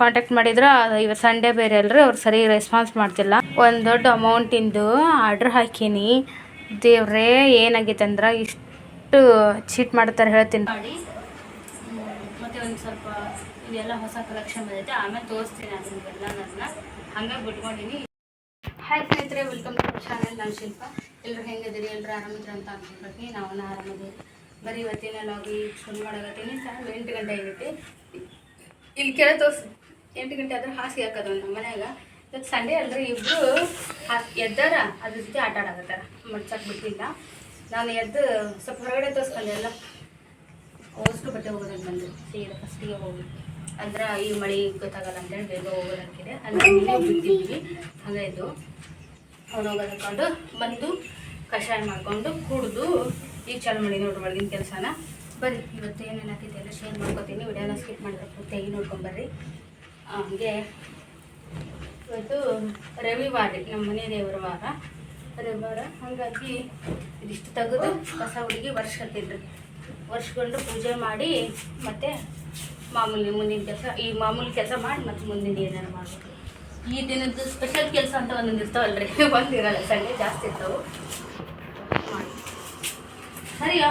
Contact ಮಾಡಿದ್ರೆ ಇವತ್ತು Sunday ಬೇರೆ ಅಲ್ರಿ, ಅವ್ರು ಸರಿ ರೆಸ್ಪಾನ್ಸ್ ಮಾಡ್ತಿಲ್ಲ. ಒಂದು ದೊಡ್ಡ ಅಮೌಂಟಿಂದು ಆರ್ಡ್ರ್ ಹಾಕೀನಿ. ದೇವ್ರೇ, ಏನಾಗೈತೆ ಅಂದ್ರೆ ಇಷ್ಟು ಚೀಟ್ ಮಾಡ್ತಾರೆ ಹೇಳ್ತೀನಿ. ಮತ್ತೆ ಒಂದು ಸ್ವಲ್ಪ ಇದೆಲ್ಲ ಹೊಸ ಕಲೆಕ್ಷನ್ ಆಮೇಲೆ ತೋರಿಸ್ತೀನಿ ಅದನ್ನೆಲ್ಲ ನನ್ನ ಹಂಗೆ ಬಿಟ್ಕೊಂಡಿನಿ. ಹಾಯ್ ಸ್ನೇಹಿತರೆ ವೆಲ್ಕಮ್ ಟು ಚಾನಲ್ ನಾನು ಶಿಲ್ಪ. ಎಲ್ಲರೂ ಹೆಂಗಿದ್ದೀರಿ? ಎಲ್ಲರೂ ಆರಾಮಿದ್ರು ಅಂತ ಅನ್ಕೊಂಡ್ರಿ. ನಾವು ಆರಾಮದೀವಿ ಬರೀ ಇವತ್ತಿನ ಲಾಗಿ ಶುರು ಮಾಡಕತ್ತೀನಿ. ಟೈಮ್ ಎಂಟು ಗಂಟೆ ಆಗೈತಿ ಇಲ್ಲಿ ಕೆಳ ತೋರ್ಸಿ. ಎಂಟು ಗಂಟೆ ಆದ್ರೆ ಹಾಸಿಗೆ ಹಾಕೋದು ನಮ್ಮ ಮನ್ಯಾಗ. ಇವತ್ತು ಸಂಡೇ ಅಲ್ರಿ ಇಬ್ಬರು ಎದ್ದಾರ, ಅದ್ರ ಜೊತೆ ಆಟ ಆಡಕತ್ತಾರ. ಮಡ್ಸಕ್ಕೆ ಬಿಟ್ಟಿಲ್ಲ. ನಾನು ಎದ್ದು ಸ್ವಲ್ಪ ಹೊರಗಡೆ ತೋರಿಸ್ಕೊಂಡೆ ಎಲ್ಲ. ಅಷ್ಟು ಬಟ್ಟೆ ಹೋಗೋದಕ್ಕೆ ಬಂದು. ಸೀರೆ ಫಸ್ಟಿಗೆ ಹೋಗಿ. ಅಂದ್ರೆ ಈ ಮಳೆ ಗೊತ್ತಾಗಲ್ಲ ಅಂತೇಳಿ ಬೇಗ ಹೋಗೋದಕ್ಕಿದೆ ಅಂದ್ರೆ ನಿನ್ನೆ ಬಿಟ್ಟಿದ್ವಿ ಇದು ಅವ್ನು ಹೋಗೋದಕ್ಕೊಂಡು ಬಂದು ಕಷಾಯ ಮಾಡಿಕೊಂಡು ಕುಡಿದು ಈಗ ಚಾಲು ಮಾಡಿ ನೋಡ್ರಿ ಒಳಗಿನ ಕೆಲಸನ. ಬರ್ರಿ ಇವತ್ತು ಏನೇನು ಹಾಕಿದ್ದೆ ಎಲ್ಲ ಶೇರ್ ಮಾಡ್ಕೊತೀನಿ. ವಿಡಿಯೋನ ಸ್ಕಿಪ್ ಮಾಡಿದ್ರೆ ಪೂರ್ತಿಯಾಗಿ ನೋಡ್ಕೊಂಬರ್ರಿ. ಹಾಗೆ ಇವತ್ತು ರವಿವಾರ ನಮ್ಮ ಮನೆ ದೇವರ ವಾರ. ರವಿವಾರ ಹಾಗಾಗಿ ಇದಿಷ್ಟು ತೆಗೆದು ಹೊಸ ಹುಡುಗಿ ವರ್ಷಕತ್ತಿದ್ರಿ ವರ್ಷಕೊಂಡು ಪೂಜೆ ಮಾಡಿ ಮತ್ತೆ ಮಾಮೂಲಿ ಮುಂದಿನ ಕೆಲಸ, ಈ ಮಾಮೂಲಿ ಕೆಲಸ ಮಾಡಿ ಮತ್ತೆ ಮುಂದಿನ ಏನಾರು ಮಾಡಬೇಕು. ಈ ದಿನದ್ದು ಸ್ಪೆಷಲ್ ಕೆಲಸ ಅಂತ ಒಂದೊಂದು ಇರ್ತಾವಲ್ಲ ರೀ ಒಂದಿರಲ್ಲ ಸಂಡೆ ಜಾಸ್ತಿ ಇರ್ತಾವೆ. ಮಾಡಿ. ಸರಿಯಾ?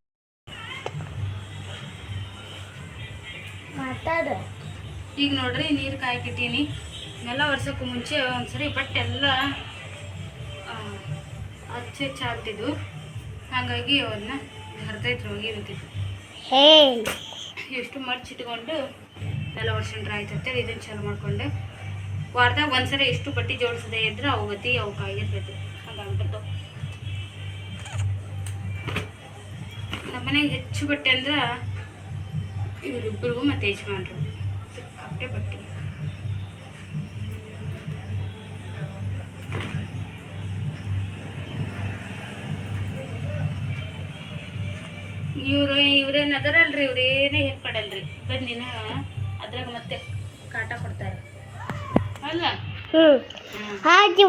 ಈಗ ನೋಡ್ರಿ ನೀರು ಕಾಯ್ಕಿಟ್ಟೀನಿ ನೆಲ ಒರ್ಸೋಕ್ಕೂ ಮುಂಚೆ ಒಂದ್ಸರಿ ಬಟ್ ಎಲ್ಲ ಹಚ್ಚಾಗ್ತಿದ್ವು ಹಾಗಾಗಿ ಅವನ್ನ ಹೋಗಿ ಒಗಿಬೇಕಿತ್ತು ಎಷ್ಟು ಮರ್ಚಿಟ್ಕೊಂಡು ನೆಲ ವರ್ಷ ಆಯ್ತಂತೇಳಿ ಇದನ್ನು ಚಾಲು ಮಾಡ್ಕೊಂಡೆ. ವಾರದಾಗ ಒಂದ್ಸರಿ ಎಷ್ಟು ಬಟ್ಟೆ ಜೋಡಿಸದೆ ಇದ್ರೆ ಅವು ಗತಿ ಅವು ಕಾಯಿರ್ತೈತಿ ಹಾಗಾಗ್ಬಿಟ್ಟು ನಮ್ಮ ಮನೆಗೆ ಹೆಚ್ಚು ಬಟ್ಟೆ ಅಂದ್ರೆ ಇವರಿಬ್ಬರಿಗೂ ಮತ್ತು ಯಜಮಾನ್ರು. ಸಿಕ್ಕಾಪಟ್ಟೆ ಬಟ್ಟೆ. ಇವ್ರು ಇವ್ರೇನು ಅದರಲ್ರಿ ಇವ್ರು ಏನೇ ಹೆಲ್ಪ್ ಅದ್ರಾಗ ಮತ್ತೆ ಕಾಟ ಕೊಡ್ತಾರೆ. ಅಲ್ಲ? ಹಾಗೆ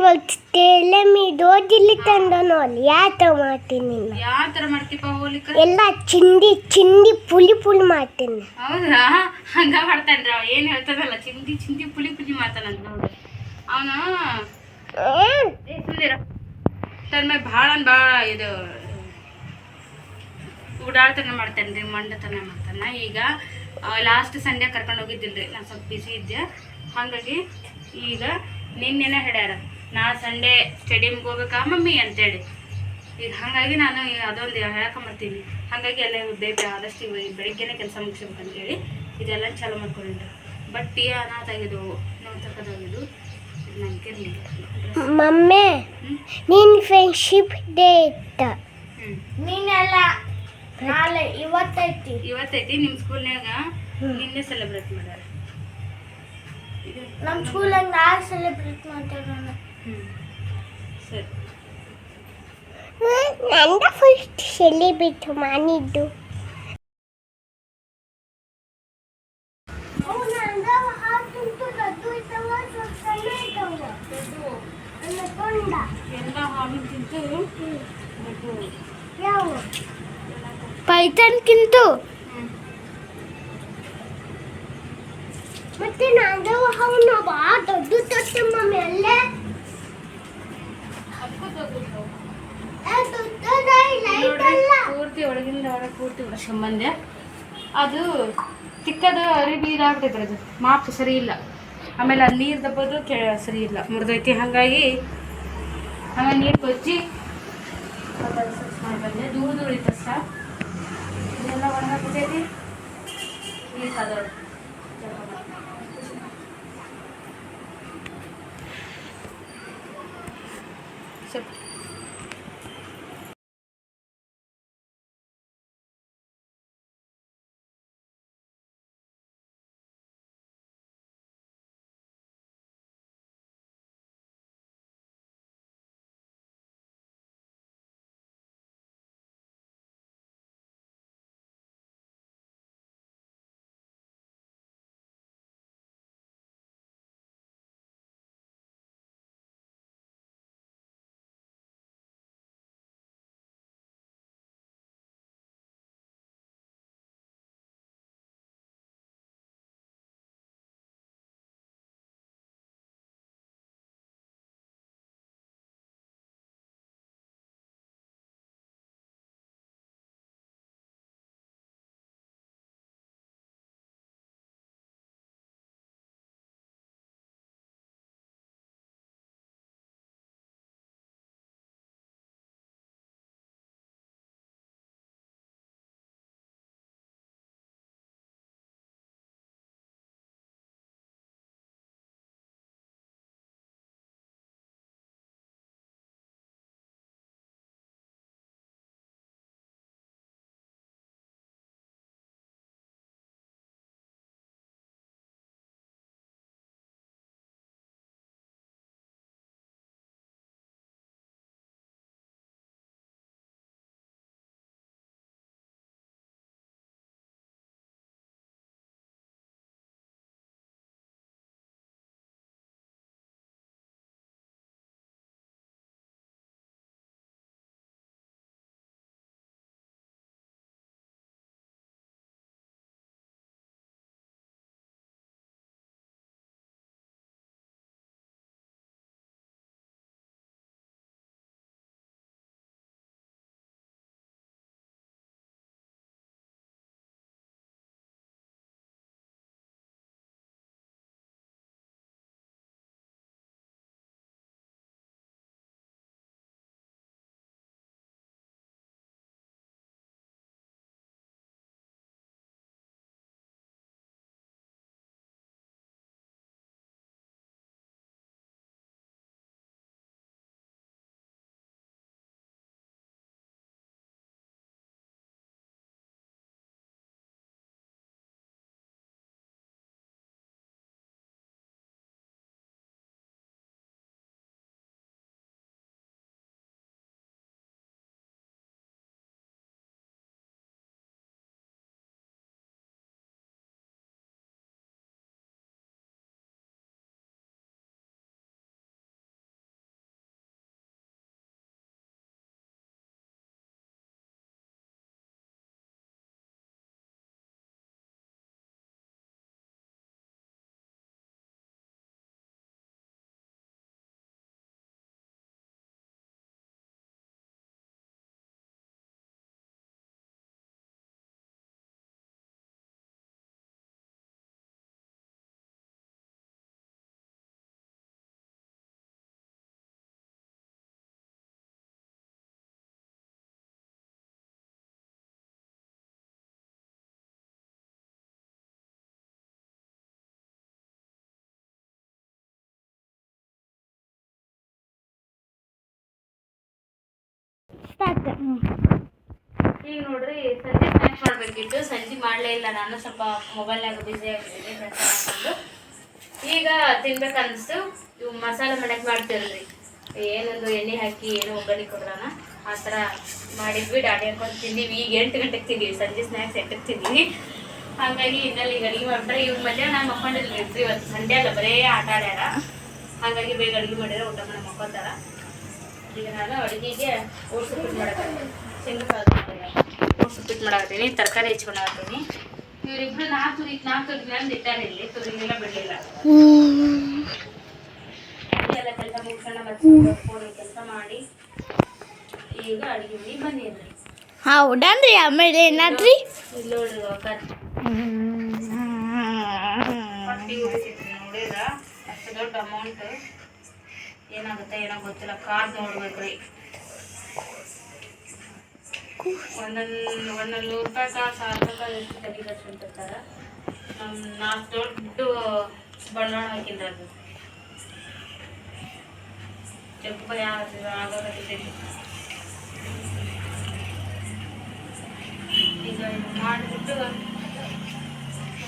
ತಲೆ ಮೀದು ಓದಿಲ್ಲಿ ತಂದನು ಅಲ್ಲಿ. ಥರ ಮಾಡ್ತೀನಿ ಯಾವ ಥರ ಮಾಡ್ತೀಪ ಹೋಲಿಕ? ಎಲ್ಲ ಚಿಂದಿ ಚಿಂದಿ ಪುಲಿ ಪುಲಿ ಮಾಡ್ತೀನಿ. ಹೌದಾ? ಹಂಗ ಮಾಡ್ತಾನ್ರಿ ಅವ. ಏನು ಹೇಳ್ತಾನಲ್ಲ ಚಿಂದಿ ಚಿಂದಿ ಪುಲಿ ಪುಲಿ ಮಾಡ್ತಾನಂತ ನೋಡ್ರಿ ಅವನ ಏ ಸುಂದಿರ ತನ್ನ ಮೇಲೆ ಭಾಳ ಭಾಳ ಇದು ಉಡಾಳ್ತನ ಮಾಡ್ತಾನೆ ರೀ ಮಂಡತನ ಮಾಡ್ತಾನೆ. ಈಗ ಲಾಸ್ಟ್ ಸಂಡೇ ಕರ್ಕೊಂಡು ಹೋಗಿದ್ದಿಲ್ರಿ. ನಾನು ಸ್ವಲ್ಪ ಬಿಸಿ ಇದ್ದೆ. ಹಾಗಾಗಿ ಈಗ ನಿನ್ನೆನೇ ಹೇಳ್ಯಾರ. ನಾ ಸಂಡೇ ಸ್ಟೇಡಿಯಮ್ಗೆ ಹೋಗ್ಬೇಕಾ? ಮಮ್ಮಿ ಅಂತೇಳಿ. ಈಗ ಹಾಗಾಗಿ ನಾನು ಅದೊಂದು ಹೇಳ್ಕೊಂಬರ್ತೀನಿ ಹಾಗಾಗಿ ಎಲ್ಲ ಬೇಗ ಆದಷ್ಟು ಇವ- ಬೆಳಿಗ್ಗೆನೇ ಕೆಲಸ ಮುಗಿಸ್ಬೇಕಂತೇಳಿ ಇದೆಲ್ಲ ಚಾಲು ಮಾಡ್ಕೊಂಡಿದ್ದೆ ಬಟ್ ಟೀ ತೆಗೆದು ನಾವು ತಕ್ಕದಾಗಿದ್ದು ನನಗೆ ಮಮ್ಮಿ ನಿನ್ನ ನಿನ್ ಫ್ರೆಂಡ್ಶಿಪ್ ಡೇ ಇತ್ತ ಹ್ಞೂ ನೀನೆಲ್ಲ ನಾಳೆ ಇವತ್ತೈತಿ. ಇವತ್ತೈತಿ ನಿಮ್ಮ ಸ್ಕೂಲ್ನಾಗ ನಿನ್ನೆ ಸೆಲೆಬ್ರೇಟ್ ಮಾಡ್ಯಾರ. ನಮ್ಮ ಸ್ಕೂಲಾಗ ನಾಳೆ ಸೆಲೆಬ್ರೇಟ್ ಮಾಡ್ತಾರ ಹ್ಞೂ ಸರಿ ನಂದ ಫಸ್ಟ್ ಸೆಲೆಬ್ರೇಟ್ ಮಾಡಿದ್ದು. ಎಲ್ಲ ಹಾವಿನ ಮತ್ತು ನಂದು ಅವನು ಬಾ ದೊಡ್ಡ ತೊಟ್ಟ ಮಮ್ಮಿ ಅಲ್ಲೇ. ಅಲ್ಲ. ಪೂರ್ತಿ ಒಳಗಿಂದ ಒಳಗೆ ಪೂರ್ತಿ ಸಂಬಂಧ ಅದು ತಿಕ್ಕದು ಅರಿಬಿ ಇದಾಗ್ತೈತ್ರಿ ಅದು. ಮಾಪ್ ಸರಿ ಇಲ್ಲ. ಆಮೇಲೆ ಅದು ನೀರು ದಬ್ಬೋದು ಕೆ ಸರಿ ಇಲ್ಲ. ಮುರಿದೈತಿ ಹಾಗಾಗಿ ಆಮೇಲೆ ನೀರು ಕೊಚ್ಚಿ ಬಂದೆ. ದೂರ ದೂರ ಇತ್ತಷ್ಟ ಇದೆಲ್ಲ ಒಣಗಾಕ್ಬಿಟ್ಟೈತಿ ನೀರು ಕಾದೋಳು ಈಗ ನೋಡ್ರಿ, ಸಂಜೆ ಪ್ಯಾಕ್ ಮಾಡಬೇಕಿತ್ತು. ಸಂಜೆ ಮಾಡಲೇ ಇಲ್ಲ ನಾನು, ಸ್ವಲ್ಪ ಮೊಬೈಲ್ನಾಗ ಬ್ಯುಸಿ ಆಗಿದ್ದೀನಿ, ಕೆಲಸ ಮಾಡ್ಕೊಂಡು. ಈಗ ತಿನ್ಬೇಕು ಅನಿಸ್ತು ಇವು ಮಸಾಲೆ ಮಾಡಕ್ಕೆ ಮಾಡ್ತಿರಲ್ರಿ ಏನೊಂದು ಎಣ್ಣೆ ಹಾಕಿ, ಏನೋ ಒಗ್ಗರಣೆ ಕೊಡ್ರಾನ, ಆ ಥರ ಮಾಡಿದ್ವಿ. ಡಾಡಿ ಹಾಕೊಂಡು ತಿಂದೀವಿ. ಈಗ ಎಂಟು ಗಂಟೆಗೆ ತಿಂದೀವಿ. ಸಂಜೆ ಸ್ನ್ಯಾಕ್ಸ್ ಎಂಟಕ್ಕೆ ತಿಂದೀವಿ. ಹಾಗಾಗಿ ಇನ್ನಲ್ಲಿ ಈಗ ಅಡುಗೆ ಮಾಡ್ತಾರೆ. ಇವ್ರ ಮಧ್ಯಾಹ್ನ ಮಕ್ಕೊಂಡಿಲ್ಲ ಇರ್ತೀವಿ ಇವತ್ತು ಸಂಡೇ ಅಲ್ಲ, ಬರೇ ಆಟ ಆಡ್ಯಾರ. ಹಾಗಾಗಿ ಬೇಗ ಅಡುಗೆ ಮಾಡಿದ್ರೆ ಊಟ ಮಾಡಿ ಮಕ್ಕೊತಾರ ಈಗ ನಾನು ಅಡುಗೆಗೆ ಓಟ್ಸ್ ಉಪ್ಪಿಟ್ಟು ಮಾಡಕ್ಕೆ ಶೇಂಗಾ ಓಟ್ಸ್ ಉಪ್ಪಿಟ್ಟು ಮಾಡಾಕತ್ತೀನಿ ತರಕಾರಿ ಹೆಚ್ಕೊಂಡಾಕತ್ತೀನಿ ಇವರಿಬ್ರು ನಾಲ್ಕು ತುರಿ ನಾಲ್ಕು ಇಟ್ಟಾರೆ ಇಲ್ಲಿ. ತುರಿನೆಲ್ಲ ಬಿಡಲಿಲ್ಲ ಎಲ್ಲ ಕೆಲಸ ಮುಗಿಸೋಣ ಮತ್ತೆ ಫೋನ್ ಕೆಲಸ ಮಾಡಿ. ಈಗ ಅಡುಗೆ ಮನೆ ಬಂದಿದ್ರಿ ಹೌದನ್ರಿ ಆಮೇಲೆ ಏನಾದ್ರಿ? ಇಲ್ಲಿ ನೋಡ್ರಿ ನೋಡಿದ ಅಷ್ಟು ದೊಡ್ಡ ಅಮೌಂಟ್ ಏನಾಗುತ್ತೆ, ಏನೋ ಗೊತ್ತಿಲ್ಲ. ಕಾರ್ ನೋಡ್ಬೇಕ್ರಿ ಒಂದೊಂದು ಒಂದೊಂದು ನೂರು ರೂಪಾಯಿ ಸಾವಿರ ರೂಪಾಯಿ ಎಷ್ಟು ತೆಗಿಬೇಕು ಅಂತಿರ್ತಾರೆ. ನಾಲ್ಕು ದೊಡ್ಡ ಬಂಡವಾಳ ಹಾಕಿದ್ದಾರೆ ಜಗ್ಗು ಭಯ ಆಗೋಗತ್ತೈತಿ ಈಗ ಮಾಡಿಬಿಟ್ಟು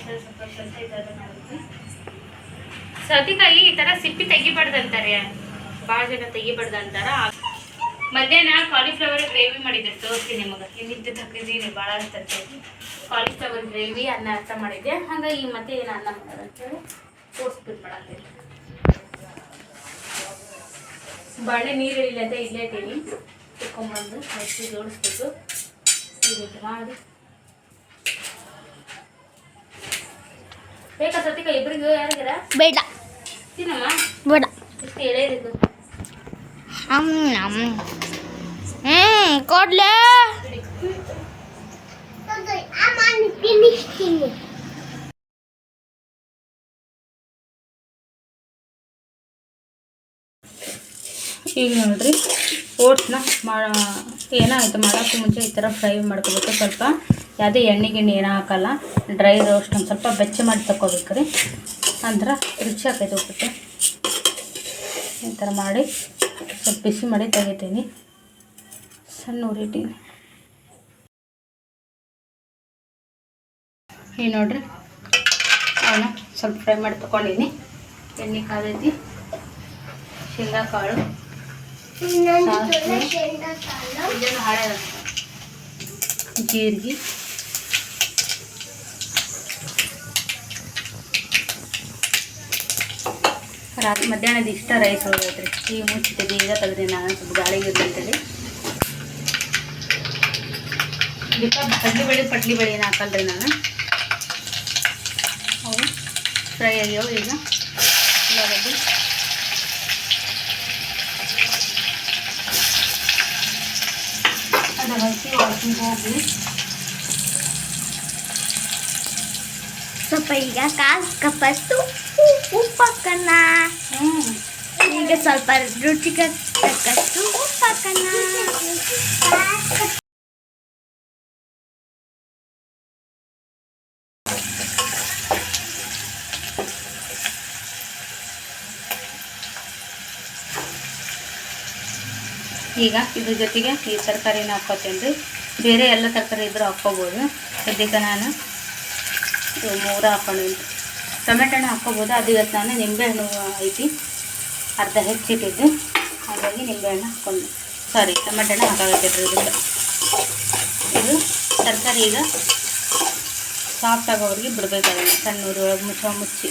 ಸ್ವಲ್ಪ ಸ್ವಲ್ಪ ಕೆಲಸ ಇದೆ ಸೌತಿಕಾಯಿ ಮಾಡ್ಬೇಕು. ಸೌತೆಕಾಯಿ ಈ ಥರ ಸಿಪ್ಪಿ ತೆಗಿಬಾರ್ದು ಅಂತಾರೆ. ಭಾಳ ಜನ ತೆಗಿಬಾರ್ದು ಅಂತಾರ. ಮಧ್ಯಾಹ್ನ ಕಾಲಿಫ್ಲವರ್ ಗ್ರೇವಿ ಮಾಡಿದ್ದೆ. ತೋರಿಸ್ತೀನಿ ನಿಮಗೆ. ಇಲ್ಲಿದ್ದು ತಕ್ಕಿದ್ದೀನಿ ಭಾಳ ತರ್ತೈತಿ ಕಾಲಿಫ್ಲವರ್ ಗ್ರೇವಿ ಅನ್ನ ಅರ್ಥ ಮಾಡಿದ್ದೆ. ಹಂಗಾಗಿ ಮತ್ತೆ ಏನು ಅನ್ನ ಮಾಡೋದಂತೇಳಿ ತೋರಿಸ್ಬಿಟ್ಟು ಮಾಡತ್ತೀನಿ ಬಾಳೆ ನೀರು ಇಲ್ಲದೆ ಇಲ್ಲೇ ಇದ್ದೀನಿ. ತಿಕ್ಕೊಂಬಂದು ಹಚ್ಚಿ ಜೋಡಿಸ್ಬಿಟ್ಟು ಈ ರೀತಿ ಮಾಡಿ. ಬೇಕಾ ಸತಿಕ ಇಬ್ಬರಿಗೂ ಯಾರಿಗಾರ ಬೇಡ. ತಿನ್ನಮ್ಮ? ಬೇಡ. ಇಷ್ಟು ಎಳೆಯದಿದ್ದು. ಹ್ಮ್ ಹ್ಮ್ ಕೊಡ್ಲೆ ಈಗ ನೋಡ್ರಿ ಓಟ್ಸ್ನ ಮಾ ಏನಾಯ್ತು ಮಾಡೋಕ್ಕೂ ಮುಂಚೆ ಈ ಥರ ಫ್ರೈ ಮಾಡ್ಕೋಬೇಕು. ಸ್ವಲ್ಪ ಯಾವುದೇ ಎಣ್ಣೆ ಗಿಣ್ಣೆ ಏನೂ ಹಾಕಲ್ಲ. ಡ್ರೈ ರೋಸ್ಟ್ ಒಂದು ಸ್ವಲ್ಪ ಬೆಚ್ಚ ಮಾಡಿ ತಗೋಬೇಕು ರೀ. ಅಂದ್ರೆ ರುಚಿ ಹಾಕೈತೆ ಉಪ್ಪಿಟ್ಟು ಈ ಥರ ಮಾಡಿ ಸ್ವಲ್ಪ ಬಿಸಿ ಮಾಡಿ ತೆಗಿತೀನಿ. ಸಣ್ಣ ಉರಿತೀನಿ ಈ ನೋಡ್ರಿ ಅವನ್ನ ಸ್ವಲ್ಪ ಫ್ರೈ ಮಾಡಿ ತಗೊಂಡಿನಿ. ಎಣ್ಣೆ ಕಾದೈತಿ ಶೇಂಗಾ ಕಾಳು ಇದನ್ನು ಹಳೆ ಜೀರಿಗೆ. ರಾತ್ರಿ ಮಧ್ಯಾಹ್ನದ ಇಷ್ಟ ರೈಸ್ ಹೋಗೈತ್ರಿ ಈಗ ಮುಚ್ಚಿಟ್ಟಿದ್ದೆ ಈಗ ತೆಗೆದ್ರಿ ನಾನು ಸ್ವಲ್ಪ ಗಾಳಿಗೆ ಇರ್ತೈತಿ ಇದಕ್ಕೆ ಕಡ್ಲಿ ಬೇಳೆ, ಪಡ್ಲಿ ಬೇಳೆ ಏನು ಹಾಕಲ್ರಿ ನಾನು? ಅವು ಫ್ರೈ ಆಗ್ಯಾವ ಈಗ. ಉಳ್ಳಾಗಡ್ಡಿ. ಅದು ಹಸಿ ವಾಸನೆ ಹೋಗಿ ಸ್ವಲ್ಪ ಈಗ ಕಾಸು ಕಪ್ಪತ್ತು ಉಪ್ಪು ಹಾಕಣ ಈಗ ಸ್ವಲ್ಪ ರುಚಿಗೆ ತಕ್ಕಷ್ಟು ಉಪ್ಪು ಹಾಕಣ ಈಗ ಇದ್ರ ಜೊತೆಗೆ ಈ ತರಕಾರಿನ ಹಾಕ್ಕೋತೀನಿ ಬೇರೆ ಎಲ್ಲ ತರಕಾರಿ ಇದ್ರೂ ಹಾಕ್ಕೋಬೋದು. ಸದ್ಯಕ್ಕೆ ನಾನು ಇವು ಮೂರು ಹಾಕೊಂಡು ಟೊಮೆಟೊ ಹಣ್ಣು ಹಾಕ್ಕೋಬೋದು. ಅದು ಇವತ್ತು ನಾನು ನಿಂಬೆಹಣ್ಣು ಐತಿ. ಅರ್ಧ ಹೆಚ್ಚಿಟ್ಟಿದ್ದು. ಹಾಗಾಗಿ ನಿಂಬೆಹಣ್ಣು ಹಾಕ್ಕೊಂಡು ಸಾರಿ ಟೊಮೆಟೊ ಹಣ್ಣು ಹಾಕಾಗತ್ತೈತೆ ರೀ ಇದು ತರಕಾರಿ ಈಗ ಸಾಫ್ಟ್ ಆಗೋವರೆಗೆ ಬಿಡಬೇಕಾಗಲ್ಲ. ಸಣ್ಣ ಉರಿ ಒಳಗೆ ಮುಚ್ಚ, ಮುಚ್ಚಿ.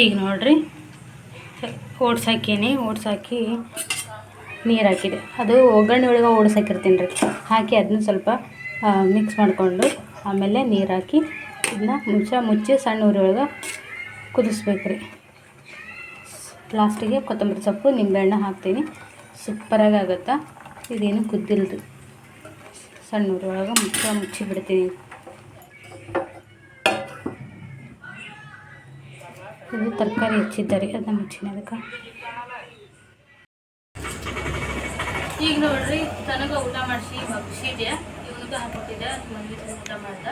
ಈಗ ನೋಡ್ರಿ. ಓಟ್ಸ್ ಹಾಕೀನಿ. ಓಟ್ಸ್ ಹಾಕಿ ನೀರು ಹಾಕಿದೆ. ಅದು ಒಗ್ಗರಣೆ ಒಳಗೆ ಓಡಿಸಾಕಿರ್ತೀನಿ ರೀ. ಹಾಕಿ ಅದನ್ನ ಸ್ವಲ್ಪ ಮಿಕ್ಸ್ ಮಾಡಿಕೊಂಡು ಆಮೇಲೆ ನೀರು ಹಾಕಿ ಇದನ್ನ ಮುಚ್ಚ ಮುಚ್ಚಿ ಸಣ್ಣ ಊರೊಳಗೆ ಕುದಿಸ್ಬೇಕು ರೀ ಲಾಸ್ಟಿಗೆ ಕೊತ್ತಂಬರಿ ಸೊಪ್ಪು, ನಿಂಬೆಹಣ್ಣು ಹಾಕ್ತೀನಿ. ಸೂಪರಾಗಿ ಆಗುತ್ತಾ? ಇದೇನು ಕುದ್ದಿಲ್ರಿ. ಸಣ್ಣ ಊರೊಳಗೆ ಮುಚ್ಚ ಮುಚ್ಚಿ ಬಿಡ್ತೀನಿ. ಇದು ತರಕಾರಿ ಹೆಚ್ಚಿದ್ದಾರೆ, ಅದನ್ನ ಮುಚ್ಚಿನ ಅದಕ್ಕೆ. ಈಗ ನೋಡ್ರಿ, ತನಗ ಊಟ ಮಾಡಿಸಿ ಬಗ್ಸಿದ್ದೆ ಇವನಿಗೆ ಹಾಕೊಟ್ಟಿದ್ದೆ ಅದು ಊಟ ಮಾಡ್ದ.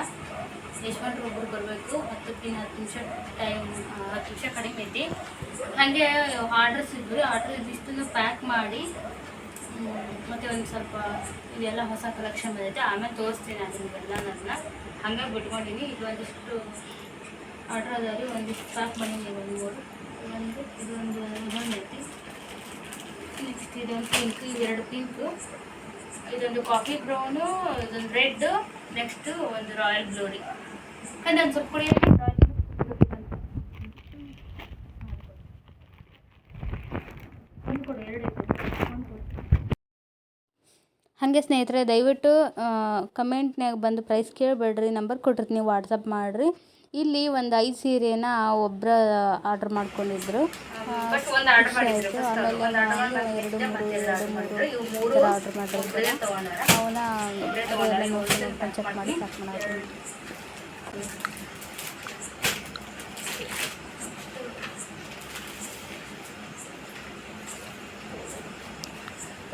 ಯಶವಂತರು ಒಬ್ಬರು ಬರಬೇಕು. ಹತ್ತಕ್ಕಿಂತ ಹತ್ತು ನಿಮಿಷ ಟೈಮ್ ಹತ್ತು ನಿಮಿಷ ಕಡಿಮೆ ಐತಿ. ಹಾಗೆ ಆರ್ಡರ್ಸ್ ಇದ್ದರು ಆರ್ಡರ್ ಇದಿಷ್ಟನ್ನು ಪ್ಯಾಕ್ ಮಾಡಿ ಮತ್ತು ಒಂದು ಸ್ವಲ್ಪ ಇದೆಲ್ಲ ಹೊಸ ಕಲೆಕ್ಷನ್ ಬಂದೈತೆ. ಆಮೇಲೆ ತೋರಿಸ್ತೀನಿ ಅದನ್ನೆಲ್ಲ ನನ್ನ ಹಂಗೆ ಬಿಟ್ಕೊಂಡಿನಿ. ಇದು ಒಂದಿಷ್ಟು ಆರ್ಡ್ರ್ ಅದಾವೆ ಒಂದಿಷ್ಟು ಪ್ಯಾಕ್ ಬಂದಿದ್ದೀನಿ ಒಂದು ಮೂರು. ಒಂದು ಇದೊಂದು ಇದೊಂದು ಐತಿ. ನೆಕ್ಸ್ಟ್ ಇದೊಂದು ಪಿಂಕ್ ಇವೆರಡು ಪಿಂಕು ಇದೊಂದು ಕಾಫಿ ಬ್ರೌನು, ಇದೊಂದು ರೆಡ್, ನೆಕ್ಸ್ಟ್ ಒಂದು ರಾಯಲ್ ಬ್ಲೂ ರೀ ಕಂದ ಒಂದು ಸ್ವಲ್ಪ ಕುಡಿಯ ಹಾಗೆ ಸ್ನೇಹಿತರೆ, ದಯವಿಟ್ಟು ಕಮೆಂಟ್ನಾಗ ಬಂದು ಪ್ರೈಸ್ ಕೇಳಬೇಡ್ರಿ, ನಂಬರ್ ಕೊಟ್ಟಿರ್ತೀನಿ, ವಾಟ್ಸಪ್ ಮಾಡಿರಿ. ಇಲ್ಲಿ ಒಂದು ಐದು ಸೀರೆನ ಒಬ್ಬರ ಆರ್ಡ್ರ್ ಮಾಡ್ಕೊಂಡಿದ್ರು. ಖುಷಿ ಆಯ್ತು. ಆಮೇಲೆ ನಾನು ಎರಡು ಮೂರು ಎರಡು ಮೂರು ಆರ್ಡ್ರ್ ಮಾಡಿದ್ರು. ಅವನ್ನ ಅವನ ಅದೆಲ್ಲ ನೋಡಿ ನೋಡ್ಕೊಂಡು ಚೆಕ್ ಮಾಡಿ ಪ್ಯಾಕ್ ಮಾಡೋದು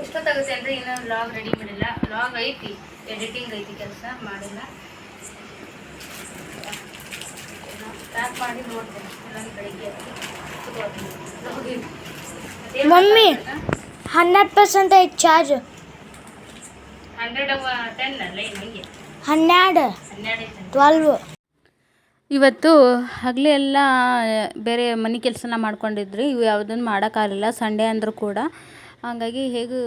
ಎಷ್ಟೊತ್ತಾಗುತ್ತೆ ಅಂದರೆ ಇನ್ನೂ ಲಾಗ್ ರೆಡಿ ಮಾಡಿಲ್ಲ. ಲಾಗ್ ಐತಿ ಎಡಿಟಿಂಗ್ ಐತಿ ಕೆಲಸ ಮಾಡಿಲ್ಲ. ಪ್ಯಾಕ್ ಮಾಡಿ ನೋಡ್ತೇನೆ. ಎಲ್ಲ ಬೆಳಿಗ್ಗೆ ಮಮ್ಮಿ ಹನ್ನೆರಡು ಪರ್ಸೆಂಟ್ ಐತೆ ಚಾರ್ಜ್ ಹಂಡ್ರೆಡ್ ಟೆನ್ ಅಲ್ಲ ಏನು ಹಂಗೆ? ಹನ್ನೆರಡು. ಟ್ವೆಲ್ವ್ ಇವತ್ತು ಹಗಲೇ ಎಲ್ಲ ಬೇರೆ ಮನೆ ಕೆಲಸನ ಮಾಡ್ಕೊಂಡಿದ್ರಿ. ಇವು ಯಾವುದನ್ನು ಮಾಡೋಕ್ಕಾಗಲಿಲ್ಲ ಸಂಡೇ ಅಂದರೂ ಕೂಡ. ಹಾಗಾಗಿ ಹೇಗೂ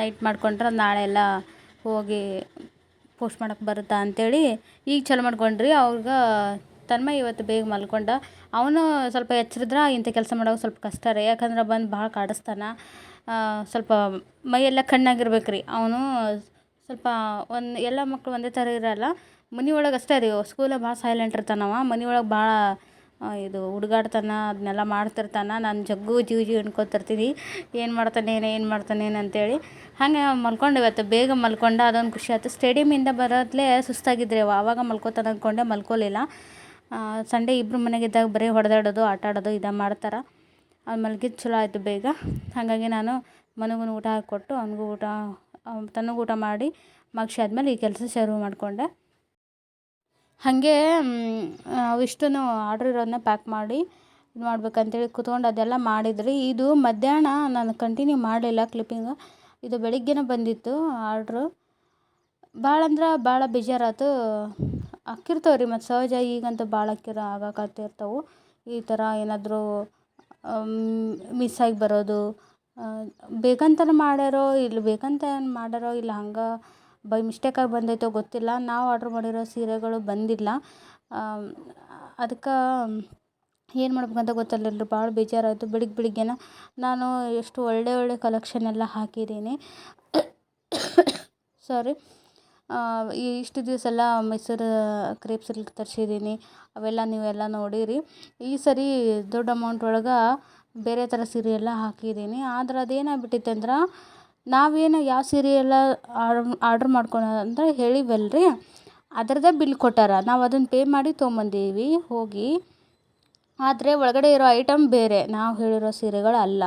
ನೈಟ್ ಮಾಡ್ಕೊಂಡ್ರೆ ನಾಳೆ ಎಲ್ಲ ಹೋಗಿ ಪೋಸ್ಟ್ ಮಾಡೋಕ್ಕೆ ಬರುತ್ತಾ ಅಂಥೇಳಿ ಈಗ ಚಲೋ ಮಾಡ್ಕೊಂಡ್ರಿ. ಅವ್ರಿಗೆ ತನ್ಮಯ ಇವತ್ತು ಬೇಗ ಮಲ್ಕೊಂಡ. ಅವನು ಸ್ವಲ್ಪ ಎಚ್ಚರಿದ್ರೆ, ಇಂಥ ಕೆಲಸ ಮಾಡೋಕೆ ಸ್ವಲ್ಪ ಕಷ್ಟ ರೀ. ಯಾಕಂದ್ರೆ ಬಂದು ಭಾಳ ಕಾಡಿಸ್ತಾನೆ. ಸ್ವಲ್ಪ ಮೈಯೆಲ್ಲ ಕಣ್ಣಾಗಿರ್ಬೇಕು ರೀ ಅವನು ಸ್ವಲ್ಪ ಒಂದು, ಎಲ್ಲ ಮಕ್ಕಳು ಒಂದೇ ಥರ ಇರಲ್ಲ. ಮನೆ ಒಳಗೆ ಅಷ್ಟೇ ರೀ. ಸ್ಕೂಲಾಗ ಭಾಳ ಸೈಲೆಂಟ್ ಇರ್ತಾನವ ಮನೆ ಒಳಗೆ ಭಾಳ ಇದು ಹುಡುಗಾಡ್ತಾನ ಅದನ್ನೆಲ್ಲ ಮಾಡ್ತಿರ್ತಾನೆ. ನಾನು ಜಗ್ಗು ಜೀವ ಜೀವ ಅನ್ಕೋತಿರ್ತೀನಿ. ಏನು ಮಾಡ್ತಾನೇನು ಏನು ಮಾಡ್ತಾನೇನು ಅಂತೇಳಿ. ಹಾಗೆ ಮಲ್ಕೊಂಡು ಇವತ್ತು ಬೇಗ ಮಲ್ಕೊಂಡ. ಅದೊಂದು ಖುಷಿ ಆಯ್ತು. ಸ್ಟೇಡಿಯಮಿಂದ ಬರೋದ್ಲೇ ಸುಸ್ತಾಗಿದ್ರಿ ಅವಾಗ ಮಲ್ಕೋತಾನೆ ಅಂದ್ಕೊಂಡೆ ಮಲ್ಕೋಲಿಲ್ಲ. ಸಂಡೇ ಇಬ್ಬರು ಮನೆಗಿದ್ದಾಗ ಬರೀ ಹೊಡೆದಾಡೋದು ಆಟ ಆಡೋದು ಇದ ಮಾಡ್ತಾರೆ. ಅವ್ನು ಮಲ್ಗಿದ್ದು ಚಲೋ ಆಯಿತು ಬೇಗ. ಹಾಗಾಗಿ ನಾನು ಮನೆಗೂ ಊಟ ಹಾಕಿಕೊಟ್ಟು ಅವನಿಗೂ ಊಟ ತನಗೂ ಊಟ ಮಾಡಿ ಮಗ್ಸಿ ಆದಮೇಲೆ ಈ ಕೆಲಸ ಶುರು ಮಾಡಿಕೊಂಡೆ. ಹಾಗೆ ಅವಿಷ್ಟು ಆರ್ಡ್ರ್ ಇರೋದನ್ನ ಪ್ಯಾಕ್ ಮಾಡಿ ಇದು ಮಾಡ್ಬೇಕಂತೇಳಿ ಕೂತ್ಕೊಂಡು ಅದೆಲ್ಲ ಮಾಡಿದ್ರಿ. ಇದು ಮಧ್ಯಾಹ್ನ ನಾನು ಕಂಟಿನ್ಯೂ ಮಾಡಲಿಲ್ಲ ಕ್ಲಿಪ್ಪಿಂಗ್ ಇದು ಬೆಳಿಗ್ಗೆನೇ ಬಂದಿತ್ತು ಆರ್ಡ್ರು ಭಾಳ ಅಂದ್ರೆ ಭಾಳ ಬೇಜಾರಾಯ್ತು ಅಕ್ಕಿರ್ತಾವೆ ರೀ ಮತ್ತು ಸಹಜ ಈಗಂತೂ ಭಾಳ ಅಕ್ಕಿರ ಆಗಾಕತ್ತಿರ್ತಾವೆ ಈ ಥರ ಏನಾದರೂ ಮಿಸ್ ಆಗಿ ಬರೋದು ಬೇಕಂತನೇ ಮಾಡ್ಯಾರೋ ಇಲ್ಲ ಬೇಕಂತ ಏನು ಮಾಡ್ಯಾರೋ ಇಲ್ಲ ಹಂಗೆ ಬೈ ಮಿಸ್ಟೇಕಾಗಿ ಬಂದೈತೋ ಗೊತ್ತಿಲ್ಲ. ನಾವು ಆರ್ಡ್ರ್ ಮಾಡಿರೋ ಸೀರೆಗಳು ಬಂದಿಲ್ಲ. ಅದಕ್ಕೆ ಏನು ಮಾಡ್ಬೇಕಂತ ಗೊತ್ತಿರಲಿಲ್ಲ ಭಾಳ ಬೇಜಾರಾಯಿತು. ಬೆಳಿಗ್ಗೆ ಬೆಳಿಗ್ಗೆನ ನಾನು ಎಷ್ಟು ಒಳ್ಳೆ ಒಳ್ಳೆ ಕಲೆಕ್ಷನ್ ಎಲ್ಲ ಹಾಕಿದ್ದೀನಿ. ಸಾರಿ ಇಷ್ಟು ದಿವಸ ಎಲ್ಲ ಮೈಸೂರು ಕ್ರೇಪ್ ಸಿಲ್ಕ್ ತರಿಸಿದ್ದೀನಿ. ಅವೆಲ್ಲ ನೀವೆಲ್ಲ ನೋಡಿರಿ. ಈ ಸರಿ ದೊಡ್ಡ ಅಮೌಂಟ್ ಒಳಗೆ ಬೇರೆ ಥರ ಸೀರೆ ಎಲ್ಲ ಹಾಕಿದ್ದೀನಿ. ಆದ್ರೆ ಅದೇನಾಗ್ಬಿಟ್ಟಿತ್ತು ಅಂದ್ರೆ, ನಾವೇನು ಯಾವ ಸೀರೆ ಎಲ್ಲ ಆರ್ಡ್ರ್ ಮಾಡ್ಕೊಳ ಅಂತ ಹೇಳೀವಲ್ರಿ. ಅದ್ರದ್ದೇ ಬಿಲ್ ಕೊಟ್ಟಾರ. ನಾವು ಅದನ್ನು ಪೇ ಮಾಡಿ ತೊಗೊಂಬಂದೀವಿ, ಹೋಗಿ. ಆದರೆ ಒಳಗಡೆ ಇರೋ ಐಟಮ್ ಬೇರೆ. ನಾವು ಹೇಳಿರೋ ಸೀರೆಗಳು ಅಲ್ಲ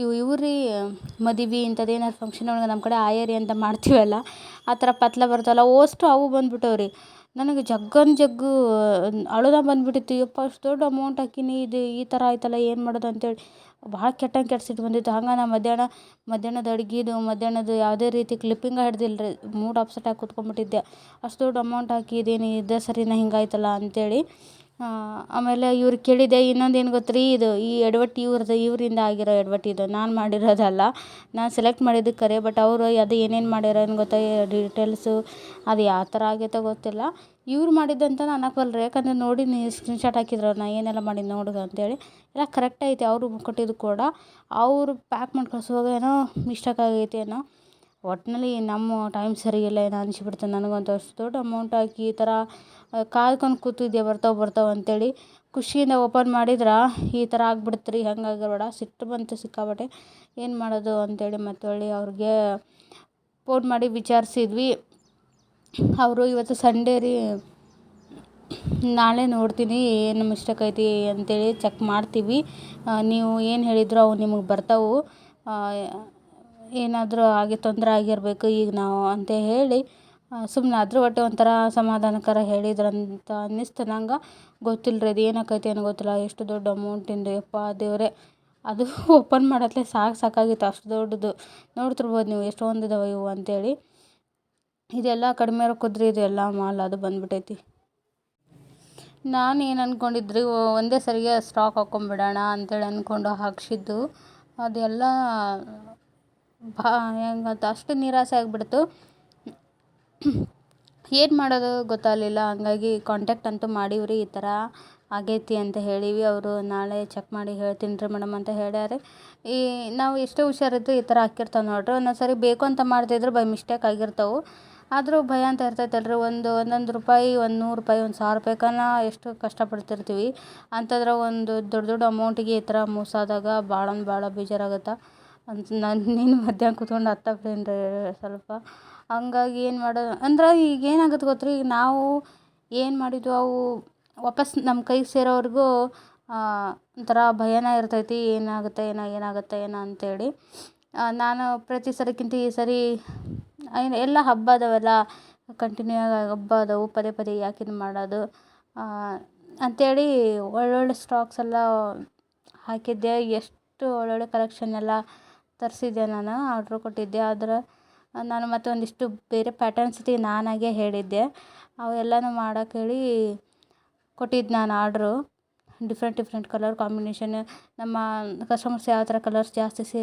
ಇವು ಇವ್ರಿ ಮದುವೆ ಇಂಥದ್ದು ಏನಾರು ಫಂಕ್ಷನ್ ಒಳಗೆ ನಮ್ಮ ಕಡೆ ಆಯರಿ ಅಂತ ಮಾಡ್ತೀವಲ್ಲ, ಆ ಥರ ಪತ್ಲ ಬರ್ತಾವಲ್ಲ ಓಸ್ಟು ಅವು ಬಂದ್ಬಿಟ್ಟವೆ ನನಗೆ ಜಗ್ಗನ್ ಜಗ್ಗು ಅಳುದ ಬಂದ್ಬಿಟ್ಟಿತ್ತು. ಯಪ್ಪ, ಅಷ್ಟು ದೊಡ್ಡ ಅಮೌಂಟ್ ಹಾಕೀನಿ, ಇದು ಈ ಥರ ಆಯ್ತಲ್ಲ, ಏನು ಮಾಡೋದು ಅಂತೇಳಿ. ಭಾಳ ಕೆಟ್ಟಂಗೆ ಕೆಟ್ಟ ಸಿಟ್ಟು ಬಂದಿತ್ತು. ಹಂಗೆ ನಾ ಮಧ್ಯಾಹ್ನ, ಮಧ್ಯಾಹ್ನದ ಅಡುಗೆದು, ಮಧ್ಯಾಹ್ನದ ಯಾವುದೇ ರೀತಿ ಕ್ಲಿಪ್ಪಿಂಗ ಹಿಡ್ದಿಲ್ಲ ಮೂಡ್ ಅಪ್ಸೆಟ್ ಆಗಿ ಕೂತ್ಕೊಂಡ್ಬಿಟ್ಟಿದ್ದೆ. ಅಷ್ಟು ದೊಡ್ಡ ಅಮೌಂಟ್ ಹಾಕಿದ್ದೀನಿ ಇದೇ ಸರಿನಾ ಹಿಂಗಾಯ್ತಲ್ಲ ಅಂತೇಳಿ. ಆಮೇಲೆ ಇವ್ರು ಕೇಳಿದೆ, ಇನ್ನೊಂದು ಏನು ಗೊತ್ತ್ರಿ, ಇದು ಈ ಎಡವಟ್ಟು ಇವ್ರದ್ದು ಇವರಿಂದ ಆಗಿರೋ ಎಡವಟ್ಟು ಇದು, ನಾನು ಮಾಡಿರೋದಲ್ಲ. ನಾನು ಸೆಲೆಕ್ಟ್ ಮಾಡಿದ್ದು ಕರೆ ಬಟ್ ಅವರು ಅದು ಏನೇನು ಮಾಡ್ಯಾರ ಏನು ಗೊತ್ತಾ ಡೀಟೇಲ್ಸು ಅದು ಯಾವ ಥರ ಆಗೈತೋ ಗೊತ್ತಿಲ್ಲ. ಇವ್ರು ಮಾಡಿದ್ದಂತ ನಾನು ಯಾಕಂದ್ರೆ ನೋಡಿ ನೀ ಸ್ಕ್ರೀನ್ಶಾಟ್ ಹಾಕಿದ್ರು ನಾ ಏನೆಲ್ಲ ಮಾಡಿದ್ದು ನೋಡು ಅಂತೇಳಿ. ಎಲ್ಲ ಕರೆಕ್ಟ್ ಐತೆ, ಅವರು ಕೊಟ್ಟಿದ್ದು ಕೂಡ. ಅವರು ಪ್ಯಾಕ್ ಮಾಡಿ ಕಳ್ಸುವಾಗ ಏನೋ ಮಿಸ್ಟೇಕ್ ಆಗೈತೆ ಏನೋ. ಒಟ್ಟಿನಲ್ಲಿ ನಮ್ಮ ಟೈಮ್ ಸರಿಯಿಲ್ಲ ಏನೋ ಅನಿಸ್ಬಿಡ್ತು, ನನಗಂತೂ ಅಷ್ಟು ದೊಡ್ಡ ಅಮೌಂಟ್ ಹಾಕಿ ಈ ಥರ ಕಾಯ್ಕೊಂಡು ಕೂತಿದ್ದೆ ಬರ್ತಾವೆ ಬರ್ತಾವೆ ಅಂತೇಳಿ ಖುಷಿಯಿಂದ ಓಪನ್ ಮಾಡಿದ್ರೆ? ಈ ಥರ ಆಗ್ಬಿಡ್ತು ರೀ ಬೇಡ ಸಿಟ್ಟು ಬಂತು ಸಿಕ್ಕಾಪಟ್ಟೆ. ಏನು ಮಾಡೋದು ಅಂತೇಳಿ ಮತ್ತು ಹೊಳ್ಳಿ ಅವ್ರಿಗೆ ಫೋನ್ ಮಾಡಿ ವಿಚಾರಿಸಿದ್ವಿ. ಅವರು ಇವತ್ತು ಸಂಡೇ ರೀ, ನಾಳೆ ನೋಡ್ತೀನಿ, ಏನು ಮಿಸ್ಟೇಕ್ ಐತಿ ಅಂತೇಳಿ ಚೆಕ್ ಮಾಡ್ತೀವಿ. ನೀವು ಏನು ಹೇಳಿದ್ರು ಅವು ನಿಮಗೆ ಬರ್ತಾವೆ. ಏನಾದರೂ ಆಗಿ ತೊಂದರೆ ಆಗಿರಬೇಕು ಈಗ ನಾವು ಅಂತ ಹೇಳಿ ಸುಮ್ಮನೆ ಅದ್ರ ಒಟ್ಟು ಒಂಥರ ಸಮಾಧಾನಕರ ಹೇಳಿದ್ರಂತ ಅನ್ನಿಸ್ತು. ನಂಗೆ ಗೊತ್ತಿಲ್ಲ ರೀ ಅದು ಏನಾಕೈತಿ ಏನೋ ಗೊತ್ತಿಲ್ಲ. ಎಷ್ಟು ದೊಡ್ಡ ಅಮೌಂಟಿಂದು, ಯಪ್ಪ ದೇವರೇ. ಅದು ಓಪನ್ ಮಾಡತ್ಲೆ ಸಾಕು ಸಾಕಾಗಿತ್ತು, ಅಷ್ಟು ದೊಡ್ಡದು. ನೋಡ್ತಿರ್ಬೋದು ನೀವು ಎಷ್ಟೊಂದು ಇದಾವೆ ಇವು ಅಂತೇಳಿ. ಇದೆಲ್ಲ ಕಡಿಮೆ ರೊಕ್ಕದ್ರಿ ಇದೆಲ್ಲ ಮಾಲ್ ಅದು ಬಂದ್ಬಿಟ್ಟೈತಿ ನಾನು ಏನು ಅಂದ್ಕೊಂಡಿದ್ರಿ ಒಂದೇ ಸರಿಗೆ ಸ್ಟಾಕ್ ಹಾಕ್ಕೊಂಬಿಡೋಣ ಅಂತೇಳಿ ಅಂದ್ಕೊಂಡು ಹಾಕ್ಸಿದ್ದು. ಅದೆಲ್ಲ ಬಾ ಹೆಂಗಂತ ಅಷ್ಟು ನಿರಾಸೆ ಆಗಿಬಿಡ್ತು. ಏನು ಮಾಡೋದು ಗೊತ್ತಾಗಲಿಲ್ಲ. ಹಂಗಾಗಿ ಕಾಂಟ್ಯಾಕ್ಟ್ ಅಂತೂ ಮಾಡೀವ್ರಿ ಈ ಥರ ಆಗೈತಿ ಅಂತ ಹೇಳೀವಿ. ಅವರು ನಾಳೆ ಚೆಕ್ ಮಾಡಿ ಹೇಳ್ತೀನಿ ರೀ ಮೇಡಮ್ ಅಂತ ಹೇಳ್ಯಾರೆ. ಈ ನಾವು ಎಷ್ಟೇ ಹುಷಾರಿದ್ದು ಈ ಥರ ಹಾಕಿರ್ತಾವೆ ನೋಡ್ರಿ. ಒಂದೊಂದು ಸರಿ ಬೇಕು ಅಂತ ಮಾಡ್ತಿದ್ರೆ ಬೈ ಮಿಸ್ಟೇಕ್ ಆಗಿರ್ತವೆ. ಆದರೂ ಭಯ ಅಂತ ಇರ್ತೈತಲ್ರಿ. ಒಂದು ಒಂದೊಂದು ರೂಪಾಯಿ, ಒಂದು ನೂರು ರೂಪಾಯಿ, ಒಂದು ಸಾವಿರ ರೂಪಾಯಿಕನ ಎಷ್ಟು ಕಷ್ಟಪಡ್ತಿರ್ತೀವಿ. ಅಂಥದ್ರಾಗ ಒಂದು ದೊಡ್ಡ ದೊಡ್ಡ ಅಮೌಂಟಿಗೆ ಈ ಥರ ಮೋಸ ಆದಾಗ ಭಾಳ ಭಾಳ ಬೇಜಾರಾಗುತ್ತೆ. ಅಂತ ನಾನು, ನೀನು ಮಧ್ಯಾಹ್ನ ಕೂತ್ಕೊಂಡು ಹತ್ತಾಕ್ತೀನಿ ರೀ ಸ್ವಲ್ಪ ಹಂಗಾಗಿ ಏನು ಮಾಡೋದು ಅಂದ್ರೆ ಈಗ ಏನಾಗುತ್ತೆ ಗೊತ್ತ್ರಿ ಈಗ ನಾವು ಏನು ಮಾಡಿದ್ವು, ಅವು ವಾಪಸ್ ನಮ್ಮ ಕೈಗೆ ಸೇರೋವರೆಗೂ ಒಂಥರ ಭಯನೇ ಇರ್ತೈತಿ, ಏನಾಗುತ್ತೆ, ಏನೋ ಏನಾಗುತ್ತೆ, ಏನೋ ಅಂತೇಳಿ. ನಾನು ಪ್ರತಿ ಸರಿಕ್ಕಿಂತ ಈ ಸರಿ, ಏನು, ಎಲ್ಲ ಹಬ್ಬ ಅದಾವಲ್ಲ ಕಂಟಿನ್ಯೂ ಆಗಿ ಹಬ್ಬ ಅದಾವು, ಪದೇ ಪದೇ ಯಾಕೆ ಇದು ಮಾಡೋದು ಅಂಥೇಳಿ ಒಳ್ಳೊಳ್ಳೆ ಸ್ಟಾಕ್ಸ್ ಎಲ್ಲ ಹಾಕಿದ್ದೆ, ಎಷ್ಟು ಒಳ್ಳೊಳ್ಳೆ ಕಲೆಕ್ಷನ್ ಎಲ್ಲ ತರಿಸಿದ್ದೆ ನಾನು ಆರ್ಡ್ರ್ ಕೊಟ್ಟಿದ್ದೆ, ಆದ್ರೆ ನಾನು ಮತ್ತು ಒಂದಿಷ್ಟು ಬೇರೆ ಪ್ಯಾಟರ್ನ್ಸ್ ನಾನಾಗೇ ಹೇಳಿದ್ದೆ. ಅವೆಲ್ಲನೂ ಮಾಡಕ್ಕೆ ಹೇಳಿ ಕೊಟ್ಟಿದ್ದು ನಾನು order different different colour combination ನಮ್ಮ ಕಸ್ಟಮರ್ಸ್ ಯಾವ ಥರ ಕಲರ್ಸ್ ಜಾಸ್ತಿ ಸೇ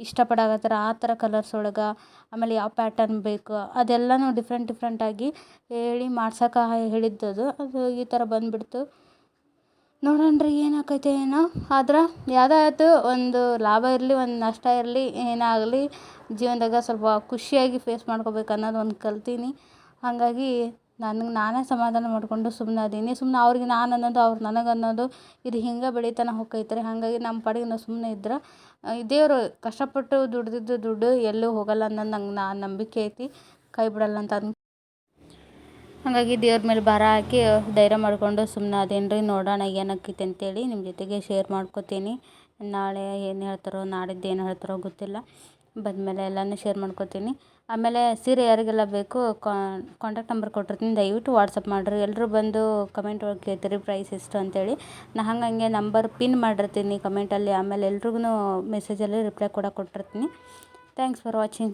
ಇಷ್ಟಪಡಾಕತ್ತಾರ ಆ ಥರ ಕಲರ್ಸ್ ಒಳಗೆ ಆಮೇಲೆ ಯಾವ ಪ್ಯಾಟರ್ನ್ ಬೇಕು ಅದೆಲ್ಲನೂ ಡಿಫ್ರೆಂಟ್ ಡಿಫ್ರೆಂಟಾಗಿ ಹೇಳಿ ಮಾಡ್ಸಕ್ಕೆ ಹೇಳಿದ್ದದು. ಅದು ಈ ಥರ ಬಂದುಬಿಡ್ತು. ನೋಡೋಣ ರೀ ಏನಾಕೈತೆ ಏನೋ. ಆದ್ರೆ ಯಾವುದೇ ಒಂದು ಲಾಭ ಇರಲಿ, ಒಂದು ನಷ್ಟ ಇರಲಿ, ಏನಾಗಲಿ, ಜೀವನದಾಗ ಸ್ವಲ್ಪ ಖುಷಿಯಾಗಿ ಫೇಸ್ ಮಾಡ್ಕೋಬೇಕು ಅನ್ನೋದು ಒಂದು ಕಲ್ತೀನಿ. ಹಾಗಾಗಿ ನನಗೆ ನಾನೇ ಸಮಾಧಾನ ಮಾಡಿಕೊಂಡು ಸುಮ್ಮನೆ ಅದೀನಿ. ಸುಮ್ಮನೆ ಅವ್ರಿಗೆ ನಾನು ಅನ್ನೋದು, ಅವ್ರು ನನಗೆ ಅನ್ನೋದು, ಇದು ಹಿಂಗೆ ಬೆಳೀತಾನೆ ಹೊಕ್ಕೈತ್ರಿ ಹಾಗಾಗಿ ನಮ್ಮ ಪಾಡಿಗೆ ನಾವು ಸುಮ್ಮನೆ ಇದ್ರೆ. ದೇವರು ಕಷ್ಟಪಟ್ಟು ದುಡ್ದಿದ್ದು ದುಡ್ಡು ಎಲ್ಲೂ ಹೋಗಲ್ಲ ಅನ್ನೋದು ನಂಗೆ ನಾ ನಂಬಿಕೆ ಐತಿ. ಕೈ ಬಿಡಲ್ಲ ಅಂತ ಹಾಗಾಗಿ ದೇವ್ರ ಮೇಲೆ ಭಾರ ಹಾಕಿ ಧೈರ್ಯ ಮಾಡಿಕೊಂಡು ಸುಮ್ಮನೆ ಅದೇನ್ರಿ ನೋಡೋಣ ಏನಾಕೈತೆ ಅಂತೇಳಿ ನಿಮ್ಮ ಜೊತೆಗೆ ಶೇರ್ ಮಾಡ್ಕೋತೀನಿ. ನಾಳೆ ಏನು ಹೇಳ್ತಾರೋ, ನಾಡಿದ್ದು ಏನು ಹೇಳ್ತಾರೋ ಗೊತ್ತಿಲ್ಲ. ಬಂದಮೇಲೆ ಎಲ್ಲನೂ ಶೇರ್ ಮಾಡ್ಕೊತೀನಿ. ಆಮೇಲೆ ಸೀರೆ ಯಾರಿಗೆಲ್ಲ ಬೇಕು ಕಾಂಟ್ಯಾಕ್ಟ್ ನಂಬರ್ ಕೊಟ್ಟಿರ್ತೀನಿ. ದಯವಿಟ್ಟು ವಾಟ್ಸಪ್ ಮಾಡಿರಿ. ಎಲ್ಲರೂ ಬಂದು ಕಮೆಂಟ್ ಒಳಗೆ ಕೇಳ್ತೀರಿ ಪ್ರೈಸ್ ಎಷ್ಟು ಅಂತೇಳಿ. ನಾ ಹಂಗಂಗೆ ನಂಬರ್ ಪಿನ್ ಮಾಡಿರ್ತೀನಿ ಕಮೆಂಟಲ್ಲಿ ಆಮೇಲೆ ಎಲ್ರಿಗೂ ಮೆಸೇಜಲ್ಲಿ ರಿಪ್ಲೈ ಕೂಡ ಕೊಟ್ಟಿರ್ತೀನಿ. Thanks for watching